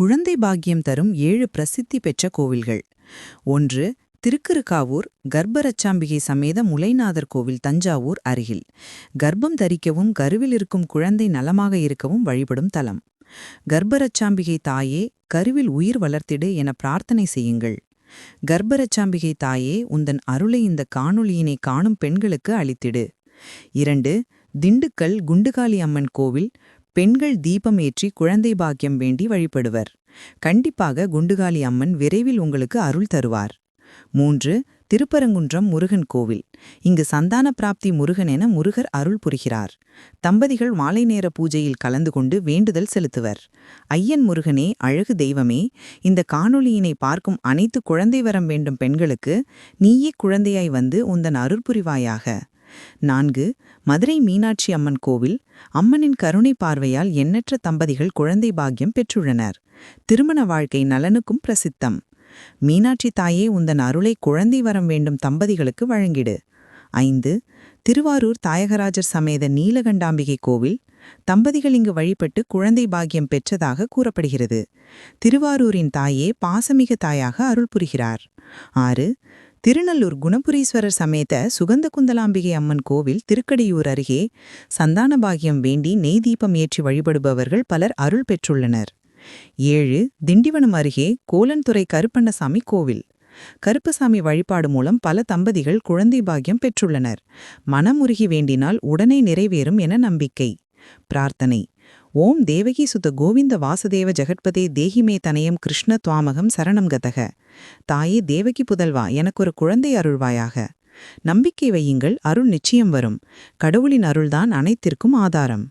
குழந்தை பாக்கியம் தரும் ஏழு பிரசித்தி பெற்ற கோவில்கள். ஒன்று திருக்கருக்காவூர் கர்ப்பரச்சாம்பிகை சமேத முலைநாதர் கோவில் தஞ்சாவூர் அருகில். கர்ப்பம் தரிக்கவும் கருவில் இருக்கும் குழந்தை நலமாக இருக்கவும் வழிபடும் தலம். கர்ப்பரச்சாம்பிகை தாயே கருவில் உயிர் வளர்த்திடு என பிரார்த்தனை செய்யுங்கள். கர்ப்பரச்சாம்பிகை தாயே உந்தன் அருளை இந்த காணொளியினை காணும் பெண்களுக்கு அளித்திடு. இரண்டு திண்டுக்கல் குண்டுகாளி அம்மன் கோவில் பெண்கள் தீபம் ஏற்றி குழந்தை பாக்கியம் வேண்டி வழிபடுவர். கண்டிப்பாக குண்டுகாலி அம்மன் விரைவில் உங்களுக்கு அருள் தருவார். மூன்று திருப்பரங்குன்றம் முருகன் கோவில். இங்கு சந்தான பிராப்தி முருகன் என முருகர் அருள் புரிகிறார். தம்பதிகள் மாலை நேர பூஜையில் கலந்து கொண்டு வேண்டுதல் செலுத்துவர். ஐயன் முருகனே அழகு தெய்வமே இந்த காணொளியினை பார்க்கும் அனைத்து குழந்தை வரம் வேண்டும் பெண்களுக்கு நீயே குழந்தையாய் வந்து உந்தன் அருள் புரிவாயாக. நான்கு மதுரை மீனாட்சி அம்மன் கோவில் அம்மனின் கருணை பார்வையால் எண்ணற்ற தம்பதிகள் குழந்தை பாக்கியம் பெற்றுள்ளனர். திருமண வாழ்க்கை நலனுக்கும் பிரசித்தம். மீனாட்சி தாயே உந்தன் அருளை குழந்தை வரம் வேண்டும் தம்பதிகளுக்கு வழங்கிடு. ஐந்து திருவாரூர் தாயகராஜர் சமேத நீலகண்டாம்பிகை கோவில் தம்பதிகள் இங்கு வழிபட்டு குழந்தை பாக்கியம் பெற்றதாக கூறப்படுகிறது. திருவாரூரின் தாயே பாசமிக தாயாக அருள் புரிகிறார். ஆறு திருநல்லூர் குணபுரீஸ்வரர் சமேத சுகந்த குந்தலாம்பிகை அம்மன் கோவில் திருக்கடியூர் அருகே சந்தான பாகியம் வேண்டி நெய் தீபம் ஏற்றி வழிபடுபவர்கள் பலர் அருள் பெற்றுள்ளனர். ஏழு திண்டிவனம் அருகே கோலன்துறை கருப்பண்ணசாமி கோவில். கருப்பசாமி வழிபாடு மூலம் பல தம்பதிகள் குழந்தை பாகியம் பெற்றுள்ளனர். மனமுருகி வேண்டினால் உடனே நிறைவேறும் என நம்பிக்கை. பிரார்த்தனை ஓம் தேவகி சுத கோவிந்த வாசுதேவ ஜெகட்பதே தேகிமே தனயம் கிருஷ்ண துவாமகம் சரணம் கதக. தாயே தேவகி புதல்வா எனக்கொரு குழந்தை அருள்வாயாக. நம்பிக்கை வையுங்கள் அருள் நிச்சயம் வரும். கடவுளின் அருள்தான் அனைத்திற்கும் ஆதாரம்.